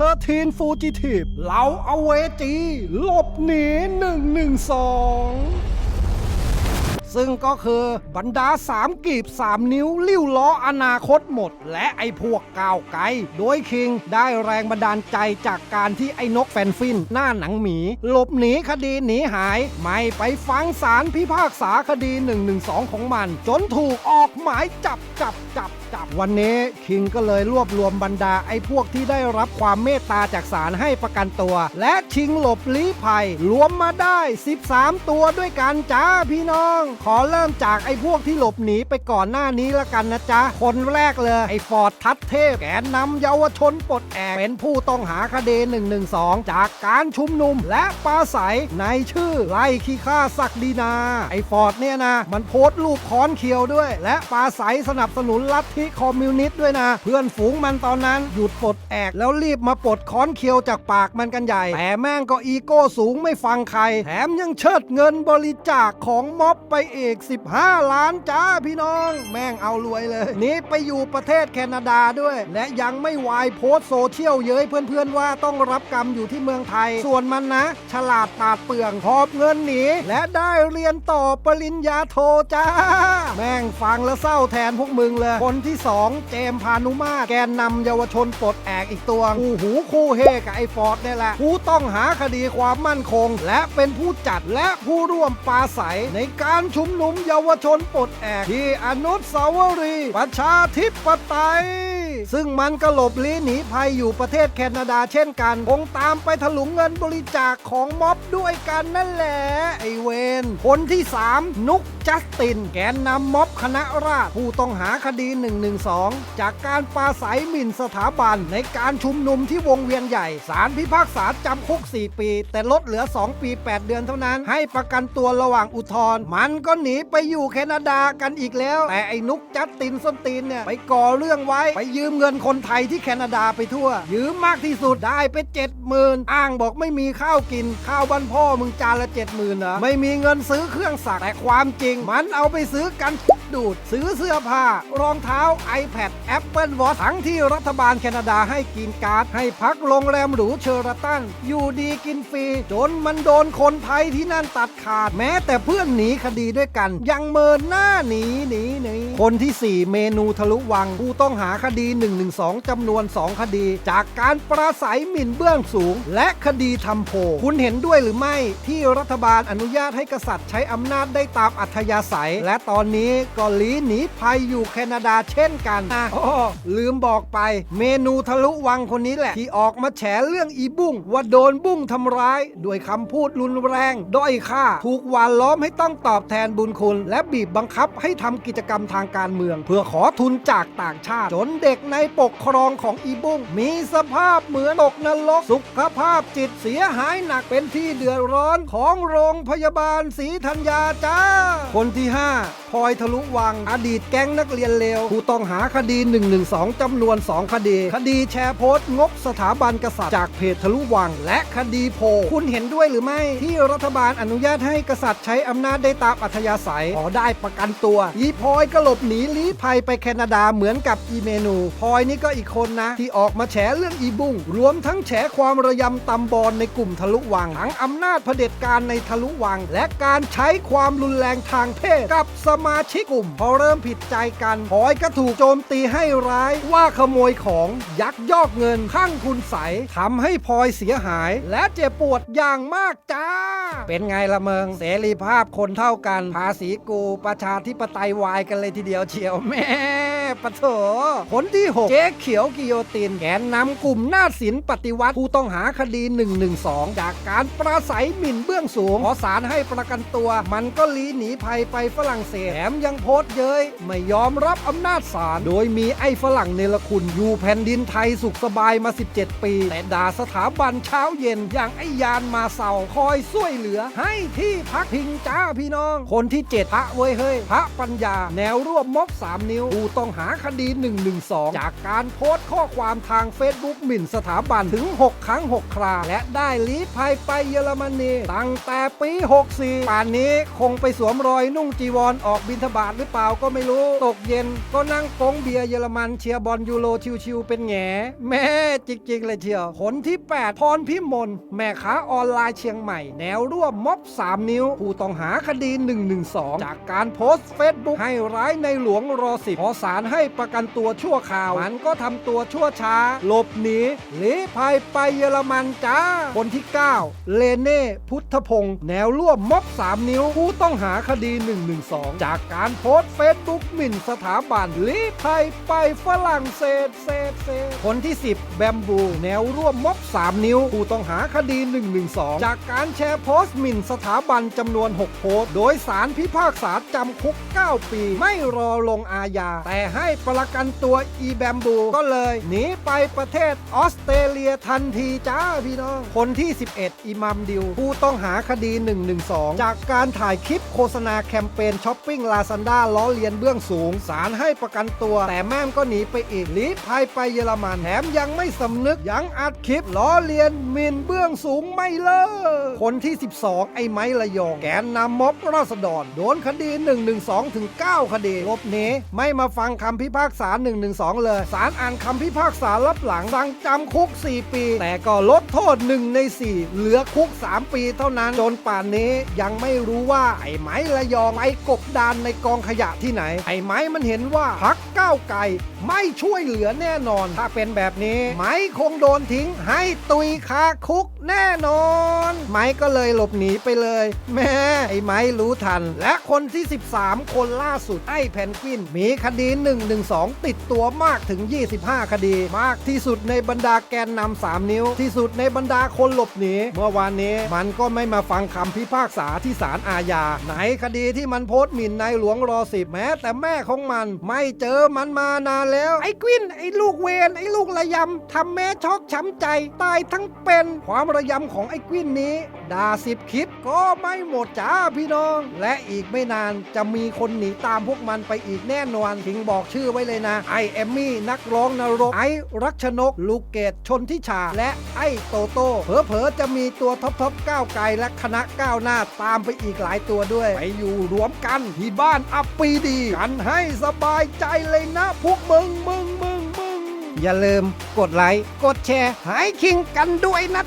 เธอทีนฟูจิทีฟเหล่าอเวจีหลบหนี112 ซึ่งก็คือบรรดาสามกีบสามนิ้วลิ้วล้ออนาคตหมด และไอ้พวกก้าวไกล โดยคิงได้แรงบันดาลใจจากการที่ไอ้นกแฟนฟิน หน้าหนังหมี หลบหนีคดีหนีหาย ไม่ไปฟังศาลพิพากษาคดี 112 ของมัน จนถูกออกหมายจับจับจับจับวันนี้คิงก็เลยรวบรวมบรรดาไอ้พวกที่ได้รับความเมตตาจากศาลให้ประกันตัว และชิงหลบลี้ภัย รวมมาได้ 13 ตัวด้วยกันจ้าพี่น้องขอเริ่มจากไอ้พวกที่หลบหนีไปก่อนหน้านี้ละกันนะจ๊ะ คนแรกเลย ไอ้ฟอร์ดทัดเทพแกนนำเยาวชนปลดแอกเป็นผู้ต้องหาคดี 112 จากการชุมนุมและปาศัยในชื่อไล่ขี้ข้าศักดินา ไอ้ฟอร์ดเนี่ยนะ มันโพสต์รูปค้อนเคียวด้วย และปาศัยสนับสนุนลัทธิคอมมิวนิสต์ด้วยนะ เพื่อนฝูงมันตอนนั้นหยุดปลดแอกแล้วรีบมาปลดค้อนเคียวจากปากมันกันใหญ่ แต่แม่งก็อีโก้สูงไม่ฟังใคร แถมยังเชิดเงินบริจาคของม็อบไปอีก 15 ล้านจ้าพี่น้อง แม่งเอารวยเลยหนี่ไปอยู่ประเทศแคนาดาด้วย และยังไม่วายโพสโซเชียลเย้ยเพื่อนๆว่าต้องรับกรรมอยู่ที่เมืองไทย ส่วนมันนะ ฉลาดปาดเปลืองหอบเงินหนีและได้เรียนต่อปริญญาโทจ้า แม่งฟังแล้วเศร้าแทนพวกมึงเลย คนที่สองเจมพานุมาแกนนำเยาวชนปลดแอกอีกตัวคู่หูคู่เฮกับไอ้ฟอร์ดนี่แหละผู้ต้องหาคดีความมั่นคง และเป็นผู้จัดและผู้ร่วมปราศัยในการชุชุมนุมเยาวชนปลดแอกที่อนุสาวรีย์ประชาธิปไตย ซึ่งมันก็หลบลี้หนีภัยอยู่ประเทศแคนาดาเช่นกันคงตามไปถลุงเงินบริจาคของม็อบด้วยกันนั่นแหละไอเวนคนที่ 3 นุกจัสติน แกนนำม็อบคณะราษฎรผู้ต้องหาคดี 112 จากการปาศัยหมิ่นสถาบันในการชุมนุมที่วงเวียนใหญ่ศาลพิพากษาจำคุก 4 ปี แต่ลดเหลือ 2 ปี 8 เดือนเท่านั้น ให้ประกันตัวระหว่างอุทธรณ์มันก็หนีไปอยู่แคนาดากันอีกแล้ว แต่ไอ้นุกจัสตินส้นตีนเนี่ยไปก่อเรื่องไว้ไปยืมเงินคนไทยที่แคนาดาไปทั่ว ยืมมากที่สุดได้ไปเจ็ดหมื่นอ้างบอกไม่มีข้าวกิน ข้าวบ้านพ่อมึงจานละเจ็ดหมื่นเหรอไม่มีเงินซื้อเครื่องสักแต่ความจริง มันเอาไปซื้อกัน ดูด ซื้อเสื้อผ้า รองเท้า iPad Apple Watch ทั้งที่รัฐบาลแคนาดาให้กินการ์ด ให้พักโรงแรมหรูเชอร์ตัน อยู่ดีกินฟรี จนมันโดนคนไทยที่นั่นตัดขาดแม้แต่เพื่อนหนีคดีด้วยกัน ยังเมินหน้าหนีหนีหนีคนที่ 4 เมนูทะลุวังผู้ต้องหาคดี 112จำนวน 2 คดี จากการปราศัยหมิ่นเบื้องสูง และคดีทำโพคุณเห็นด้วยหรือไม่ที่รัฐบาลอนุญาตให้กษัตริย์ใช้อำนาจได้ตามอัธยาศัย และตอนนี้ก็หลีหนีภัยอยู่แคนาดาเช่นกันอะอ๋อลืมบอกไป เมนูทะลุวังคนนี้แหละ ที่ออกมาแฉเรื่องอีบุ้งว่าโดนบุ้งทำร้าย ด้วยคำพูดรุนแรง ด้อยค่า ถูกหวานล้อมให้ต้องตอบแทนบุญคุณ และบีบบังคับให้ทำกิจกรรมทางการเมือง เพื่อขอทุนจากต่างชาติ จนเด็กในปกครองของอีบุ้งมีสภาพเหมือนตกนรกสุขภาพจิตเสียหายหนักเป็นที่เดือดร้อนของโรงพยาบาลศรีธัญญาจ้า คนที่ 5พลอยทะลุวัง อดีตแก๊งนักเรียนเลวผู้ต้องหาคดี 112 จำนวน 2 คดี คดีแชร์โพสต์ งบสถาบันกษัตริย์จากเพจทะลุวัง และคดีโพ คุณเห็นด้วยหรือไม่ ที่รัฐบาลอนุญาตให้กษัตริย์ใช้อำนาจได้ตามอัธยาศัยขอได้ประกันตัวอีพลอยก็หลบหนีลี้ภัยไปแคนาดาเหมือนกับอีเมนูพลอยนี่ก็อีกคนนะ ที่ออกมาแฉเรื่องอีบุ้งรวมทั้งแฉความระยำตำบอลในกลุ่มทะลุวังทั้งอำนาจเผด็จการในทะลุวัง และการใช้ความรุนแรงทางเพศกับสมาชิกกลุ่มพอเริ่มผิดใจกันพลอยก็ถูกโจมตีให้ร้ายว่าขโมยของยักยอกเงินข้างคุณใสทำให้พลอยเสียหาย และเจ็บปวดอย่างมากจ้า เป็นไงละเมืองเสรีภาพคนเท่ากัน ภาษีกูประชาธิปไตยวายกันเลยทีเดียวเชียวแม่ ปะโถคนที่ 6 เจ๊เขียวกิโยติน แกนนำกลุ่มหน้าศิลปฏิวัติผู้ต้องหาคดี 112 จากการปราศัยหมิ่นเบื้องสูง ขอศาลให้ประกันตัว มันก็ลีหนีภัยไปฝรั่งเศสแถมยังโพสต์เย้ย ไม่ยอมรับอำนาจศาล โดยมีไอ้ฝรั่งเนรคุณอยู่แผ่นดินไทยสุขสบายมา 17 ปี แต่ด่าสถาบันเช้าเย็นอย่างไอ้ยานมาเสาคอยช่วยเหลือ ให้ที่พักพิงจ้าพี่น้อง คนที่ 7 พระเว้ยเฮ้ยพระปัญญา แนวร่วมม็อบ3 นิ้วผู้ต้องหาหาคดี 112 จากการโพสต์ข้อความทาง Facebook หมิ่นสถาบันถึง 6 ครั้ง 6 ครา และได้ลี้ภัยไปเยอรมนีตั้งแต่ปี 64 ป่านนี้คงไปสวมรอยนุ่งจีวรออกบินทบาทหรือเปล่าก็ไม่รู้ ตกเย็นก็นั่งโป้งเบียร์เยอรมันเชียร์บอลยูโรชิวๆเป็นแหงแม่จริงๆ เลยเชียวผลที่ 8 พรพิมลแม่ค้าออนไลน์เชียงใหม่ แนวร่วมม็อบ 3 นิ้ว ผู้ต้องหาคดี 112 จากการโพสต์เฟซบุ๊กให้ร้ายในหลวงรอสิบพอศาลให้ประกันตัวชั่วคราว มันก็ทำตัวชั่วช้า หลบหนีลี้ภัยไปเยอรมันจ้า คนที่ 9 เลเน่พุทธพงศ์แนวร่วมม็อบ 3 นิ้ว ผู้ต้องหาคดี 112 จากการโพสต์เฟซบุ๊กหมิ่นสถาบันลีภัยไปฝรั่งเศสเศสเศสคนที่ 10 แบมบูแนวร่วมม็อบ 3 นิ้ว ผู้ต้องหาคดี 112 จากการแชร์โพสต์หมิ่นสถาบันจำนวน 6 โพสต์ โดยสารพิพากษาจำคุก 9 ปี ไม่รอลงอาญาแต่ใให้ประกันตัวอีแบมบูก็เลยหนีไปประเทศออสเตรเลียทันทีจ้าพี่น้อง คนที่ 11 อิมัมดิว ผู้ต้องหาคดี 112 จากการถ่ายคลิปโฆษณาแคมเปญช้อปปิ้งลาซานด้าล้อเลียนเบื้องสูงศาลให้ประกันตัว แต่แม่มก็หนีไปอีกลี้ภัยไปเยอรมันแถมยังไม่สำนึกยังอัดคลิปล้อเลียนมินเบื้องสูงไม่เลิกคนที่ 12 ไอ้ไม้ระยอง แกนนำม็อบราษฎรโดนคดี 112 ถึง 9 คดีลบหนีไม่มาฟังคำพิพากษา 112 เลย ศาลอ่านคำพิพากษารับหลังสั่งจำคุก 4 ปี แต่ก็ลดโทษ 1 ใน 4 เหลือคุก 3 ปีเท่านั้น จนป่านนี้ยังไม่รู้ว่าไอ้ไม้ระยองไปกบดานในกองขยะที่ไหน ไอ้ไม้มันเห็นว่าพักก้าวไกลไม่ช่วยเหลือแน่นอน ถ้าเป็นแบบนี้ไม้คงโดนทิ้งให้ตุยคาคุกแน่นอน ไม้ก็เลยหลบหนีไปเลย แม่ไอ้ไม้รู้ทัน และคนที่ 13 คนล่าสุดไอ้แพนกวินมีคดีหนึ่ง112 ติดตัวมากถึง 25 คดี มากที่สุดในบรรดาแกนนำ3นิ้ว ที่สุดในบรรดาคนหลบหนีเมื่อวานนี้มันก็ไม่มาฟังคำพิพากษาที่ศาลอาญาไหนคดีที่มันโพสต์หมิ่นในหลวงรอสิบแม้ แต่แม่ของมันไม่เจอมันมานานแล้ว ไอ้กวินไอ้ลูกเวนไอ้ลูกระยำทำแม่ช็อกช้ำใจ ตายทั้งเป็นความระยำของไอ้กวินนี้ด่าสิบคลิปก็ไม่หมดจ้าพี่น้อง และอีกไม่นานจะมีคนหนีตามพวกมันไปอีกแน่นอนทิงบอกชื่อไว้เลยนะ ไอเอมมี่นักร้องนรก ไอรักชนก ลูกเกดชนทิชา และไอโตโต้เผลอๆจะมีตัวท็อปทอปก้าวไกลและคณะก้าวหน้าตามไปอีกหลายตัวด้วย ไปอยู่รวมกันที่บ้านอัปปีดี กันให้สบายใจเลยนะ พวกมึงมึงมึงมึงอย่าลืมกดไลค์กดแชร์หายคิงกันด้วยนะ